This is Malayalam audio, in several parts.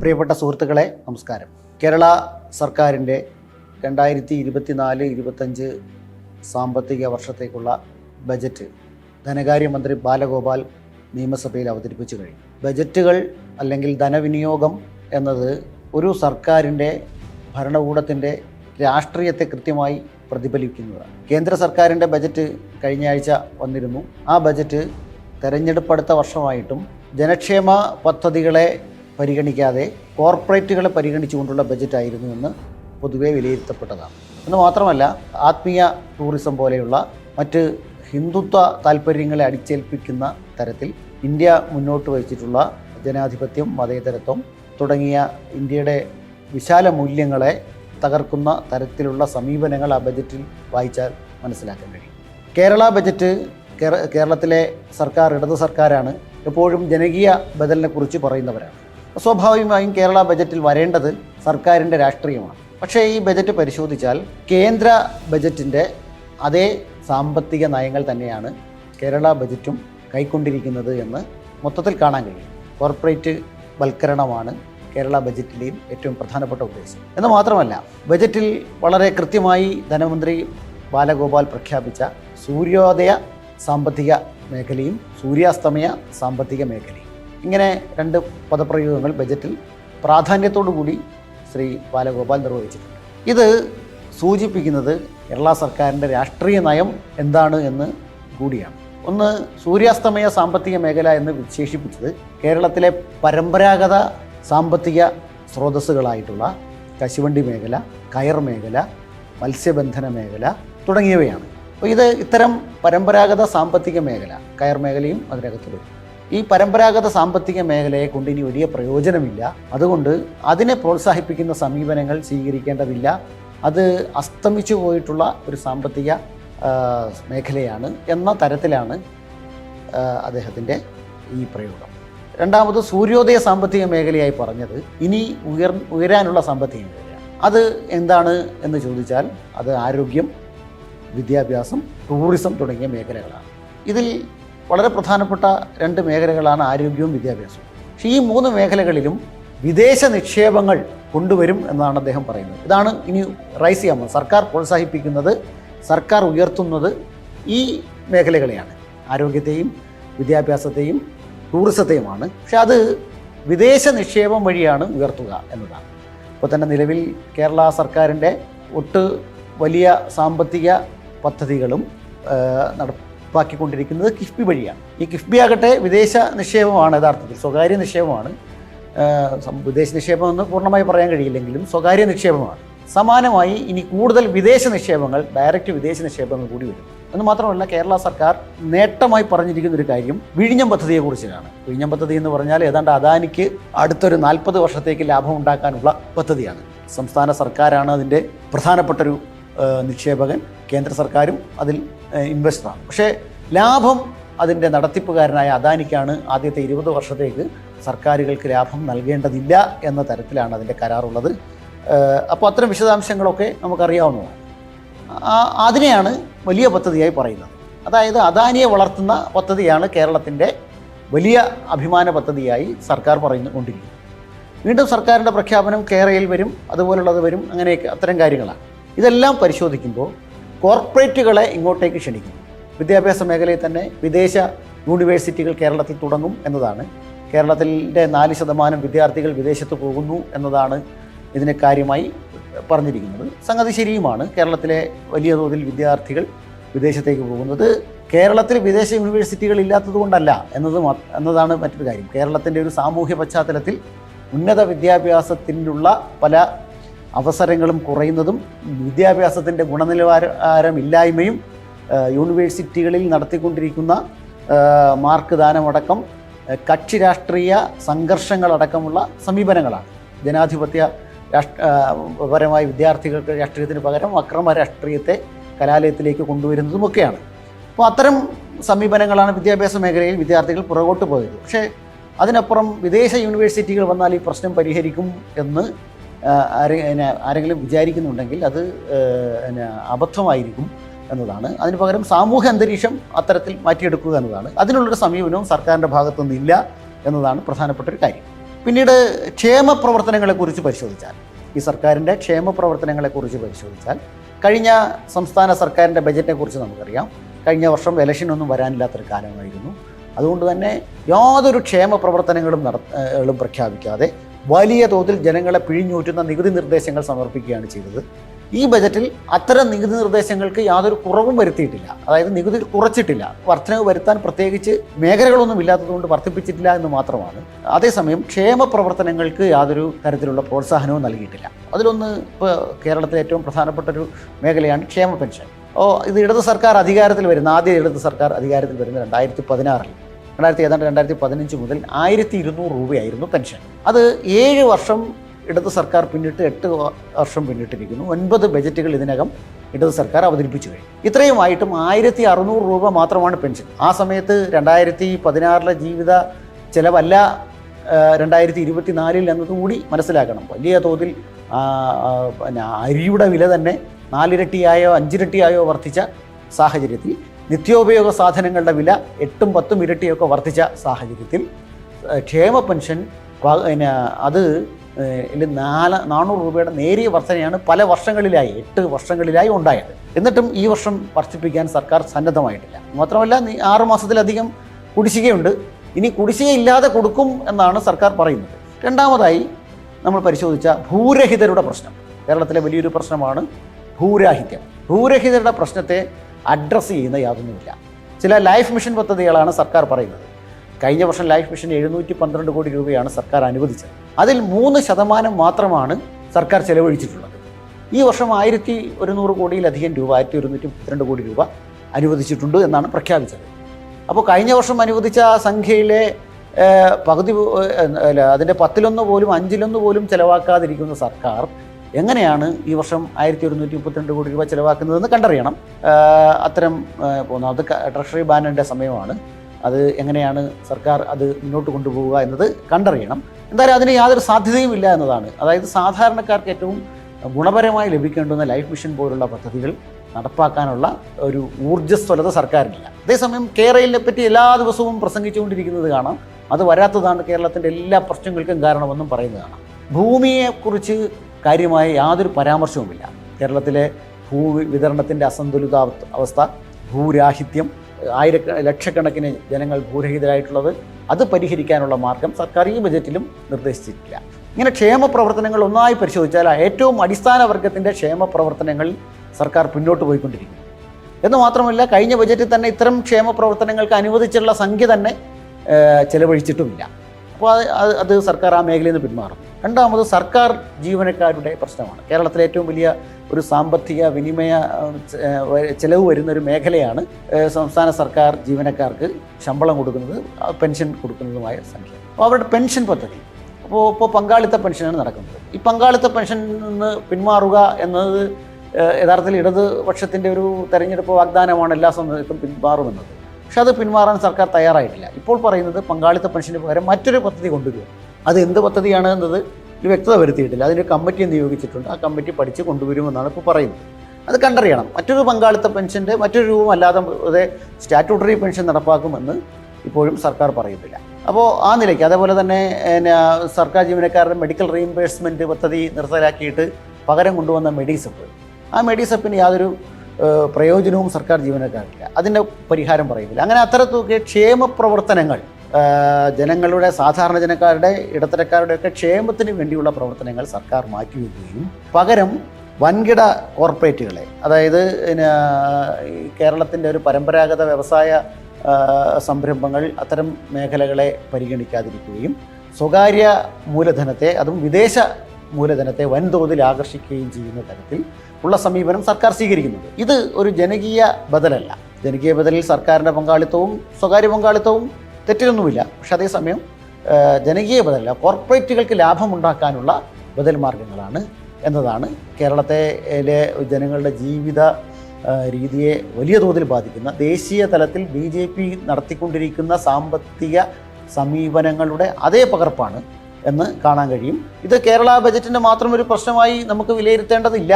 പ്രിയപ്പെട്ട സുഹൃത്തുക്കളെ നമസ്കാരം. കേരള സർക്കാരിന്റെ രണ്ടായിരത്തി ഇരുപത്തിനാല് ഇരുപത്തഞ്ച് സാമ്പത്തിക വർഷത്തേക്കുള്ള ബജറ്റ് ധനകാര്യമന്ത്രി ബാലഗോപാൽ നിയമസഭയിൽ അവതരിപ്പിച്ചു കഴിഞ്ഞു. ബജറ്റുകൾ അല്ലെങ്കിൽ ധനവിനിയോഗം എന്നത് ഒരു സർക്കാരിന്റെ ഭരണകൂടത്തിന്റെ രാഷ്ട്രീയത്തെ കൃത്യമായി പ്രതിഫലിക്കുന്നതാണ് കേന്ദ്ര സർക്കാരിന്റെ ബജറ്റ് കഴിഞ്ഞ ആഴ്ച വന്നിരുന്നു. ആ ബജറ്റ് തെരഞ്ഞെടുപ്പ് വർഷമായിട്ടും ജനക്ഷേമ പദ്ധതികളെ പരിഗണിക്കാതെ കോർപ്പറേറ്റുകളെ പരിഗണിച്ചുകൊണ്ടുള്ള ബജറ്റായിരുന്നു എന്ന് പൊതുവെ വിലയിരുത്തപ്പെട്ടതാണ്. എന്ന് മാത്രമല്ല ആത്മീയ ടൂറിസം പോലെയുള്ള മറ്റ് ഹിന്ദുത്വ താല്പര്യങ്ങളെ അടിച്ചേൽപ്പിക്കുന്ന തരത്തിൽ ഇന്ത്യ മുന്നോട്ട് വച്ചിട്ടുള്ള ജനാധിപത്യം മതേതരത്വം തുടങ്ങിയ ഇന്ത്യയുടെ വിശാല മൂല്യങ്ങളെ തകർക്കുന്ന തരത്തിലുള്ള സമീപനങ്ങൾ ആ ബജറ്റിൽ വായിച്ചാൽ മനസ്സിലാക്കാൻ കഴിയും. കേരള ബജറ്റ് കേരളത്തിലെ സർക്കാർ ഇടതു സർക്കാരാണ് എപ്പോഴും ജനകീയ ബദലിനെക്കുറിച്ച് പറയുന്നവരാണ്. സ്വാഭാവികമായും കേരള ബജറ്റിൽ വരേണ്ടത് സർക്കാരിന്റെ രാഷ്ട്രീയമാണ്. പക്ഷേ ഈ ബജറ്റ് പരിശോധിച്ചാൽ കേന്ദ്ര ബജറ്റിന്റെ അതേ സാമ്പത്തിക നയങ്ങൾ തന്നെയാണ് കേരള ബജറ്റും കൈക്കൊണ്ടിരിക്കുന്നത് എന്ന് മൊത്തത്തിൽ കാണാൻ കഴിയും. കോർപ്പറേറ്റ് വൽക്കരണമാണ് കേരള ബജറ്റിലെയും ഏറ്റവും പ്രധാനപ്പെട്ട ഉദ്ദേശം. എന്ന് മാത്രമല്ല ബജറ്റിൽ വളരെ കൃത്യമായി ധനമന്ത്രി ബാലഗോപാൽ പ്രഖ്യാപിച്ച സൂര്യോദയ സാമ്പത്തിക മേഖലയും സൂര്യാസ്തമയ സാമ്പത്തിക മേഖലയും. ഇങ്ങനെ രണ്ട് പദപ്രയോഗങ്ങൾ ബജറ്റിൽ പ്രാധാന്യത്തോടു കൂടി ശ്രീ ബാലഗോപാൽ നിർവഹിച്ചിട്ടുണ്ട്. ഇത് സൂചിപ്പിക്കുന്നത് കേരള സർക്കാരിന്റെ രാഷ്ട്രീയ നയം എന്താണ് എന്ന് കൂടിയാണ്. ഒന്ന് സൂര്യാസ്തമയ സാമ്പത്തിക മേഖല എന്ന് വിശേഷിപ്പിച്ചത് കേരളത്തിലെ പരമ്പരാഗത സാമ്പത്തിക സ്രോതസ്സുകളായിട്ടുള്ള കശുവണ്ടി മേഖല കയർ മേഖല മത്സ്യബന്ധന മേഖല തുടങ്ങിയവയാണ്. അപ്പോൾ ഇത് ഇത്തരം പരമ്പരാഗത സാമ്പത്തിക മേഖല കയർ മേഖലയും അതിനകത്ത് വരും ഈ പരമ്പരാഗത സാമ്പത്തിക മേഖലയെ കൊണ്ട് ഇനി വലിയ പ്രയോജനമില്ല. അതുകൊണ്ട് അതിനെ പ്രോത്സാഹിപ്പിക്കുന്ന സമീപനങ്ങൾ സ്വീകരിക്കേണ്ടതില്ല. അത് അസ്തമിച്ചു പോയിട്ടുള്ള ഒരു സാമ്പത്തിക മേഖലയാണ് എന്ന തരത്തിലാണ് അദ്ദേഹത്തിന്റെ ഈ പ്രയോഗം. രണ്ടാമത് സൂര്യോദയ സാമ്പത്തിക മേഖലയായി പറഞ്ഞത് ഇനി ഉയർ ഉയരാനുള്ള സാമ്പത്തിക മേഖലയാണ്. അത് എന്താണ് എന്ന് ചോദിച്ചാൽ അത് ആരോഗ്യം വിദ്യാഭ്യാസം ടൂറിസം തുടങ്ങിയ മേഖലകളാണ്. ഇതിൽ വളരെ പ്രധാനപ്പെട്ട രണ്ട് മേഖലകളാണ് ആരോഗ്യവും വിദ്യാഭ്യാസവും. പക്ഷേ ഈ മൂന്ന് മേഖലകളിലും വിദേശ നിക്ഷേപങ്ങൾ കൊണ്ടുവരും എന്നാണ് അദ്ദേഹം പറയുന്നത്. ഇതാണ് ഇനി റൈസ് ചെയ്യാൻ സർക്കാർ പ്രോത്സാഹിപ്പിക്കുന്നത് സർക്കാർ ഉയർത്തുന്നത് ഈ മേഖലകളെയാണ്. ആരോഗ്യത്തെയും വിദ്യാഭ്യാസത്തെയും ടൂറിസത്തെയുമാണ്. പക്ഷെ അത് വിദേശ നിക്ഷേപം വഴിയാണ് ഉയർത്തുക എന്നതാണ്. ഇപ്പോൾ തന്നെ നിലവിൽ കേരള സർക്കാരിന്റെ ഒട്ട് വലിയ സാമ്പത്തിക പദ്ധതികളും ആ, നടപ്പാക്കിക്കൊണ്ടിരിക്കുന്നത് കിഫ്ബി വഴിയാണ്. ഈ കിഫ്ബി ആകട്ടെ വിദേശ നിക്ഷേപമാണ് യഥാർത്ഥത്തിൽ സ്വകാര്യ നിക്ഷേപമാണ്. വിദേശ നിക്ഷേപം എന്ന് പൂർണമായി പറയാൻ കഴിയില്ലെങ്കിലും സ്വകാര്യ നിക്ഷേപമാണ്. സമാനമായി ഇനി കൂടുതൽ വിദേശ നിക്ഷേപങ്ങൾ ഡയറക്റ്റ് വിദേശ നിക്ഷേപങ്ങൾ കൂടി വരും. എന്ന് മാത്രമല്ല കേരള സർക്കാർ നേട്ടമായി പറഞ്ഞിരിക്കുന്ന ഒരു കാര്യം വിഴിഞ്ഞം പദ്ധതിയെക്കുറിച്ചാണ്. വിഴിഞ്ഞം പദ്ധതി എന്ന് പറഞ്ഞാൽ ഏതാണ്ട് അദാനിക്ക് അടുത്തൊരു നാൽപ്പത് വർഷത്തേക്ക് ലാഭം ഉണ്ടാക്കാനുള്ള പദ്ധതിയാണ്. സംസ്ഥാന സർക്കാരാണ് അതിന്റെ പ്രധാനപ്പെട്ടൊരു നിക്ഷേപകൻ. കേന്ദ്ര സർക്കാരും അതിൽ ഇൻവെസ്റ്ററാണ് പക്ഷേ ലാഭം അതിന്റെ നടത്തിപ്പുകാരനായ അദാനിക്കാണ് ആദ്യത്തെ ഇരുപത് വർഷത്തേക്ക് സർക്കാരുകൾക്ക് ലാഭം നൽകേണ്ടതില്ല എന്ന തരത്തിലാണ് അതിന്റെ കരാറുള്ളത്. അപ്പോൾ അത്തരം വിശദാംശങ്ങളൊക്കെ നമുക്കറിയാവുന്നതാണ്. അതിനെയാണ് വലിയ പദ്ധതിയായി പറയുന്നത്. അതായത് അദാനിയെ വളർത്തുന്ന പദ്ധതിയാണ് കേരളത്തിന്റെ വലിയ അഭിമാന പദ്ധതിയായി സർക്കാർ പറയുന്നു കൊണ്ടിരിക്കുന്നത് വീണ്ടും സർക്കാരിന്റെ പ്രഖ്യാപനം കേരളയിൽ വരും അതുപോലുള്ളത് വരും അങ്ങനെയൊക്കെ അത്തരം കാര്യങ്ങളാണ്. ഇതെല്ലാം പരിശോധിക്കുമ്പോൾ കോർപ്പറേറ്റുകളെ ഇങ്ങോട്ടേക്ക് ക്ഷണിക്കും. വിദ്യാഭ്യാസ മേഖലയിൽ തന്നെ വിദേശ യൂണിവേഴ്സിറ്റികൾ കേരളത്തിൽ തുടങ്ങും എന്നതാണ്. കേരളത്തിന്റെ നാല് ശതമാനം വിദ്യാർത്ഥികൾ വിദേശത്ത് പോകുന്നു എന്നതാണ് ഇതിനെ കാര്യമായി പറഞ്ഞിരിക്കുന്നത്. സംഗതി ശരിയുമാണ്. കേരളത്തിലെ വലിയ തോതിൽ വിദ്യാർത്ഥികൾ വിദേശത്തേക്ക് പോകുന്നത് കേരളത്തിൽ വിദേശ യൂണിവേഴ്സിറ്റികൾ ഇല്ലാത്തതുകൊണ്ടല്ല എന്നത് എന്നതാണ് മറ്റൊരു കാര്യം. കേരളത്തിന്റെ ഒരു സാമൂഹ്യ പശ്ചാത്തലത്തിൽ ഉന്നത വിദ്യാഭ്യാസത്തിനുള്ള പല അവസരങ്ങളും കുറയുന്നതും വിദ്യാഭ്യാസത്തിന്റെ ഗുണനിലവാരമില്ലായ്മയും യൂണിവേഴ്സിറ്റികളിൽ നടത്തിക്കൊണ്ടിരിക്കുന്ന മാർക്ക് ദാനമടക്കം കക്ഷി രാഷ്ട്രീയ സംഘർഷങ്ങളടക്കമുള്ള സമീപനങ്ങളാണ്. ജനാധിപത്യ രാഷ്ട്രപരമായ പരമായ വിദ്യാർത്ഥികൾക്ക് രാഷ്ട്രീയത്തിന് പകരം അക്രമ രാഷ്ട്രീയത്തെ കലാലയത്തിലേക്ക് കൊണ്ടുവരുന്നതുമൊക്കെയാണ്. അപ്പോൾ അത്തരം സമീപനങ്ങളാണ് വിദ്യാഭ്യാസ മേഖലയിൽ വിദ്യാർത്ഥികൾ പുറകോട്ട് പോയത്. പക്ഷേ അതിനപ്പുറം വിദേശ യൂണിവേഴ്സിറ്റികൾ വന്നാൽ ഈ പ്രശ്നം പരിഹരിക്കും എന്ന് ആരെങ്കിലും വിചാരിക്കുന്നുണ്ടെങ്കിൽ അത് പിന്നെ അബദ്ധമായിരിക്കും എന്നതാണ്. അതിന് പകരം സാമൂഹ്യ അന്തരീക്ഷം അത്തരത്തിൽ മാറ്റിയെടുക്കുക എന്നതാണ്. അതിനുള്ളൊരു സമീപനവും സർക്കാരിന്റെ ഭാഗത്തുനിന്നില്ല എന്നതാണ് പ്രധാനപ്പെട്ട ഒരു കാര്യം. പിന്നീട് ക്ഷേമ പ്രവർത്തനങ്ങളെക്കുറിച്ച് പരിശോധിച്ചാൽ ഈ സർക്കാരിന്റെ ക്ഷേമ പ്രവർത്തനങ്ങളെക്കുറിച്ച് പരിശോധിച്ചാൽ കഴിഞ്ഞ സംസ്ഥാന സർക്കാരിന്റെ ബജറ്റിനെ കുറിച്ച് നമുക്കറിയാം. കഴിഞ്ഞ വർഷം ഇലക്ഷനൊന്നും വരാനില്ലാത്തൊരു കാലമായിരുന്നു. അതുകൊണ്ട് തന്നെ യാതൊരു ക്ഷേമ പ്രവർത്തനങ്ങളും നട പ്രഖ്യാപിക്കാതെ വലിയ തോതിൽ ജനങ്ങളെ പിഴിഞ്ഞൂറ്റുന്ന നികുതി നിർദ്ദേശങ്ങൾ സമർപ്പിക്കുകയാണ് ചെയ്തത്. ഈ ബജറ്റിൽ അത്തരം നികുതി നിർദ്ദേശങ്ങൾക്ക് യാതൊരു കുറവും വരുത്തിയിട്ടില്ല. അതായത് നികുതി കുറച്ചിട്ടില്ല. വർധനവ് വരുത്താൻ പ്രത്യേകിച്ച് മേഖലകളൊന്നും ഇല്ലാത്തതുകൊണ്ട് വർദ്ധിപ്പിച്ചിട്ടില്ല എന്ന് മാത്രമാണ്. അതേസമയം ക്ഷേമ പ്രവർത്തനങ്ങൾക്ക് യാതൊരു തരത്തിലുള്ള പ്രോത്സാഹനവും നൽകിയിട്ടില്ല. അതിലൊന്ന് ഇപ്പോൾ കേരളത്തിലെ ഏറ്റവും പ്രധാനപ്പെട്ട ഒരു മേഖലയാണ് ക്ഷേമ പെൻഷൻ. ഓ ഇത് ഇടത് സർക്കാർ അധികാരത്തിൽ വരുന്ന ആദ്യ ഇടത് സർക്കാർ അധികാരത്തിൽ വരുന്ന രണ്ടായിരത്തി പതിനാറിൽ രണ്ടായിരത്തി ഏതാണ്ട് രണ്ടായിരത്തി പതിനഞ്ച് മുതൽ ആയിരത്തി ഇരുന്നൂറ് രൂപയായിരുന്നു പെൻഷൻ. അത് ഏഴ് വർഷം ഇടത് സർക്കാർ പിന്നിട്ട് എട്ട് വർഷം പിന്നിട്ടിരിക്കുന്നു. ഒൻപത് ബജറ്റുകൾ ഇതിനകം ഇടത് സർക്കാർ അവതരിപ്പിച്ചു കഴിഞ്ഞു. ഇത്രയുമായിട്ടും ആയിരത്തി അറുന്നൂറ് രൂപ മാത്രമാണ് പെൻഷൻ. ആ സമയത്ത് രണ്ടായിരത്തി പതിനാറിലെ ജീവിത ചെലവല്ല രണ്ടായിരത്തി ഇരുപത്തി നാലിൽ എന്നതുകൂടി മനസ്സിലാക്കണം. വലിയ തോതിൽ പിന്നെ അരിയുടെ വില തന്നെ നാലിരട്ടിയായോ അഞ്ചിരട്ടിയായോ വർദ്ധിച്ച സാഹചര്യത്തിൽ നിത്യോപയോഗ സാധനങ്ങളുടെ വില എട്ടും പത്തും ഇരട്ടിയൊക്കെ വർദ്ധിച്ച സാഹചര്യത്തിൽ ക്ഷേമ പെൻഷൻ പിന്നെ അത് നാല് നാനൂറ് രൂപയുടെ നേരിയ വർധനയാണ് പല വർഷങ്ങളിലായി എട്ട് വർഷങ്ങളിലായി ഉണ്ടായത്. എന്നിട്ടും ഈ വർഷം വർദ്ധിപ്പിക്കാൻ സർക്കാർ സന്നദ്ധമായിട്ടില്ല. മാത്രമല്ല ആറ് മാസത്തിലധികം കുടിശ്ശികയുണ്ട്. ഇനി കുടിശ്ശികയില്ലാതെ കൊടുക്കും എന്നാണ് സർക്കാർ പറയുന്നത്. രണ്ടാമതായി നമ്മൾ പരിശോധിച്ച ഭൂരഹിതരുടെ പ്രശ്നം. കേരളത്തിലെ വലിയൊരു പ്രശ്നമാണ് ഭൂരാഹിത്യം. ഭൂരഹിതരുടെ പ്രശ്നത്തെ അഡ്രസ്സ് ചെയ്യുന്ന യാതൊന്നുമില്ല. ചില ലൈഫ് മിഷൻ പദ്ധതികളാണ് സർക്കാർ പറയുന്നത്. കഴിഞ്ഞ വർഷം ലൈഫ് മിഷൻ എഴുന്നൂറ്റി പന്ത്രണ്ട് കോടി രൂപയാണ് സർക്കാർ അനുവദിച്ചത്. അതിൽ മൂന്ന് ശതമാനം മാത്രമാണ് സർക്കാർ ചെലവഴിച്ചിട്ടുള്ളത്. ഈ വർഷം ആയിരത്തി ഒരുന്നൂറ് കോടിയിലധികം രൂപ ആയിരത്തി ഒരുന്നൂറ്റി മുപ്പത്തിരണ്ട് കോടി രൂപ അനുവദിച്ചിട്ടുണ്ട് എന്നാണ് പ്രഖ്യാപിച്ചത്. അപ്പോൾ കഴിഞ്ഞ വർഷം അനുവദിച്ച സംഖ്യയിലെ പകുതി അതിന്റെ പത്തിലൊന്ന് പോലും അഞ്ചിലൊന്ന് പോലും ചിലവാക്കാതിരിക്കുന്ന സർക്കാർ എങ്ങനെയാണ് ഈ വർഷം ആയിരത്തി ഒരുന്നൂറ്റി മുപ്പത്തിരണ്ട് കോടി രൂപ ചിലവാക്കുന്നതെന്ന് കണ്ടറിയണം. അത്തരം ഒന്നാമത് ട്രഷറി ബാനറിന്റെ സമയമാണ്. അത് എങ്ങനെയാണ് സർക്കാർ അത് മുന്നോട്ട് കൊണ്ടുപോവുക എന്നത് കണ്ടറിയണം. എന്തായാലും അതിന് യാതൊരു സാധ്യതയും ഇല്ല എന്നതാണ്. അതായത് സാധാരണക്കാർക്ക് ഏറ്റവും ഗുണപരമായി ലഭിക്കേണ്ടുന്ന ലൈഫ് മിഷൻ പോലുള്ള പദ്ധതികൾ നടപ്പാക്കാനുള്ള ഒരു ഊർജസ്വലത സർക്കാരിനില്ല. അതേസമയം കേരളിനെ പറ്റി എല്ലാ ദിവസവും പ്രസംഗിച്ചുകൊണ്ടിരിക്കുന്നത് കാണാം. അത് വരാത്തതാണ് കേരളത്തിന്റെ എല്ലാ പ്രശ്നങ്ങൾക്കും കാരണമെന്നും പറയുന്നത് കാണാം. ഭൂമിയെക്കുറിച്ച് കാര്യമായ യാതൊരു പരാമർശവുമില്ല. കേരളത്തിലെ ഭൂ വിതരണത്തിന്റെ അസന്തുലിത അവസ്ഥ ഭൂരാഹിത്യം ആയിര ലക്ഷക്കണക്കിന് ജനങ്ങൾ ഭൂരഹിതരായിട്ടുള്ളത് അത് പരിഹരിക്കാനുള്ള മാർഗം സർക്കാർ ഈ ബജറ്റിലും നിർദ്ദേശിച്ചിട്ടില്ല. ഇങ്ങനെ ക്ഷേമ പ്രവർത്തനങ്ങൾ ഒന്നായി പരിശോധിച്ചാൽ ഏറ്റവും അടിസ്ഥാന വർഗത്തിന്റെ ക്ഷേമ പ്രവർത്തനങ്ങളിൽ സർക്കാർ പിന്നോട്ട് പോയിക്കൊണ്ടിരിക്കുന്നു. എന്ന് മാത്രമല്ല കഴിഞ്ഞ ബജറ്റിൽ തന്നെ ഇത്തരം ക്ഷേമ പ്രവർത്തനങ്ങൾക്ക് അനുവദിച്ചുള്ള സംഖ്യ തന്നെ ചെലവഴിച്ചിട്ടുമില്ല. അപ്പോൾ അത് അത് സർക്കാർ ആ മേഖലയിൽ നിന്ന് പിന്മാറുന്നു. രണ്ടാമത് സർക്കാർ ജീവനക്കാരുടെ പ്രശ്നമാണ്. കേരളത്തിലെ ഏറ്റവും വലിയ ഒരു സാമ്പത്തിക വിനിമയ ചെലവ് വരുന്ന ഒരു മേഖലയാണ് സംസ്ഥാന സർക്കാർ ജീവനക്കാർക്ക് ശമ്പളം കൊടുക്കുന്നത് പെൻഷൻ കൊടുക്കുന്നതുമായ സംഖ്യ. അപ്പോൾ അവരുടെ പെൻഷൻ പദ്ധതി. അപ്പോൾ ഇപ്പോൾ പങ്കാളിത്ത പെൻഷനാണ് നടക്കുന്നത്. ഈ പങ്കാളിത്ത പെൻഷൻ നിന്ന് പിന്മാറുക എന്നത് യഥാർത്ഥത്തിൽ ഇടതുപക്ഷത്തിന്റെ ഒരു തെരഞ്ഞെടുപ്പ് വാഗ്ദാനമാണ് എല്ലാ സമയത്തും പിന്മാറുമെന്നത്. പക്ഷെ അത് പിന്മാറാൻ സർക്കാർ തയ്യാറായിട്ടില്ല. ഇപ്പോൾ പറയുന്നത് പങ്കാളിത്ത പെൻഷന് പകരം മറ്റൊരു പദ്ധതി കൊണ്ടുവരും അത് എന്ത് പദ്ധതിയാണ് എന്നത് വ്യക്തത വരുത്തിയിട്ടില്ല. അതിന്റെ കമ്മിറ്റി നിയോഗിച്ചിട്ടുണ്ട് ആ കമ്മിറ്റി പഠിച്ച് കൊണ്ടുവരുമെന്നാണ് ഇപ്പോൾ പറയുന്നത്. അത് കണ്ടറിയണം. മറ്റൊരു പങ്കാളിത്ത പെൻഷന്റെ മറ്റൊരു രൂപം അല്ലാതെ വെറുതെ സ്റ്റാറ്റ്യൂട്ടറി പെൻഷൻ നടപ്പാക്കുമെന്ന് ഇപ്പോഴും സർക്കാർ പറയുന്നില്ല. അപ്പോൾ ആ നിലയ്ക്ക് അതേപോലെ തന്നെ സർക്കാർ ജീവനക്കാരുടെ മെഡിക്കൽ റീഇംബേഴ്സ്മെന്റ് പദ്ധതി നിർത്തലാക്കിയിട്ട് പകരം കൊണ്ടുവന്ന മെഡിസപ്പ്. ആ മെഡിസപ്പിന് യാതൊരു പ്രയോജനവും സർക്കാർ ജീവനക്കാർക്കില്ല അതിന്റെ പരിഹാരം പറയുന്നില്ല. അങ്ങനെ അത്തരത്തൊക്കെ ക്ഷേമ പ്രവർത്തനങ്ങൾ ജനങ്ങളുടെ സാധാരണ ജനക്കാരുടെ ഇടത്തരക്കാരുടെയൊക്കെ ക്ഷേമത്തിന് വേണ്ടിയുള്ള പ്രവർത്തനങ്ങൾ സർക്കാർ മാറ്റിവെക്കുകയും പകരം വൻകിട കോർപ്പറേറ്റുകളെ അതായത് കേരളത്തിന്റെ ഒരു പരമ്പരാഗത വ്യവസായ സംരംഭങ്ങൾ അത്തരം മേഖലകളെ പരിഗണിക്കാതിരിക്കുകയും സ്വകാര്യ മൂലധനത്തെ അതും വിദേശ മൂലധനത്തെ വൻതോതിൽ ആകർഷിക്കുകയും ചെയ്യുന്ന തരത്തിൽ ഉള്ള സമീപനം സർക്കാർ സ്വീകരിക്കുന്നത് ഇത് ഒരു ജനകീയ ബദലല്ല. ജനകീയ ബദലിൽ സർക്കാരിന്റെ പങ്കാളിത്തവും സ്വകാര്യ പങ്കാളിത്തവും തെറ്റിലൊന്നുമില്ല പക്ഷെ അതേസമയം ജനകീയ ബദലല്ല കോർപ്പറേറ്റുകൾക്ക് ലാഭമുണ്ടാക്കാനുള്ള ബദൽ മാർഗങ്ങളാണ് എന്നതാണ് കേരളത്തിലെ ജനങ്ങളുടെ ജീവിത രീതിയെ വലിയ തോതിൽ ബാധിക്കുന്ന ദേശീയ തലത്തിൽ ബി ജെ പി നടത്തിക്കൊണ്ടിരിക്കുന്ന സാമ്പത്തിക സമീപനങ്ങളുടെ അതേ പകർപ്പാണ് എന്ന് കാണാൻ കഴിയും. ഇത് കേരള ബജറ്റിന്റെ മാത്രം ഒരു പ്രശ്നമായി നമുക്ക് വിലയിരുത്തേണ്ടതില്ല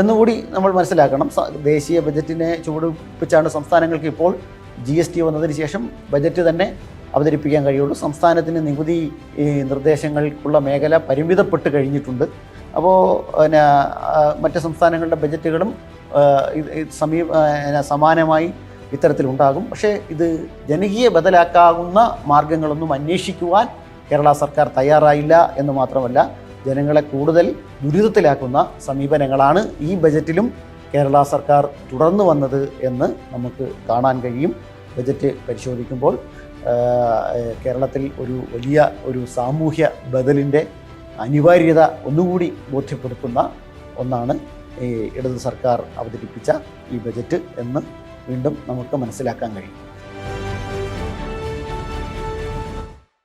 എന്നുകൂടി നമ്മൾ മനസ്സിലാക്കണം. ദേശീയ ബജറ്റിനെ ചുവടുപ്പിച്ചാണ് സംസ്ഥാനങ്ങൾക്ക് ഇപ്പോൾ ജി എസ് ടി വന്നതിന് ശേഷം ബജറ്റ് തന്നെ അവതരിപ്പിക്കാൻ കഴിയുള്ളൂ. സംസ്ഥാനത്തിന് നികുതി നിർദ്ദേശങ്ങൾക്കുള്ള മേഖല പരിമിതപ്പെട്ട് കഴിഞ്ഞിട്ടുണ്ട്. അപ്പോൾ പിന്നെ മറ്റ് സംസ്ഥാനങ്ങളുടെ ബജറ്റുകളും സമീപ സമാനമായി ഇത്തരത്തിലുണ്ടാകും. പക്ഷേ ഇത് ജനകീയ ബദലാക്കാവുന്ന മാർഗങ്ങളൊന്നും അന്വേഷിക്കുവാൻ കേരള സർക്കാർ തയ്യാറായില്ല എന്ന് മാത്രമല്ല ജനങ്ങളെ കൂടുതൽ ദുരിതത്തിലാക്കുന്ന സമീപനങ്ങളാണ് ഈ ബജറ്റിലും കേരള സർക്കാർ തുടർന്നു വന്നത് എന്ന് നമുക്ക് കാണാൻ കഴിയും. ബജറ്റ് പരിശോധിക്കുമ്പോൾ കേരളത്തിൽ ഒരു വലിയ ഒരു സാമൂഹ്യ ബദലിന്റെ അനിവാര്യത ഒന്നുകൂടി ബോധ്യപ്പെടുത്തുന്ന ഒന്നാണ് ഈ ഇടത് സർക്കാർ അവതരിപ്പിച്ച ഈ ബജറ്റ് എന്ന് വീണ്ടും നമുക്ക് മനസ്സിലാക്കാൻ കഴിയും.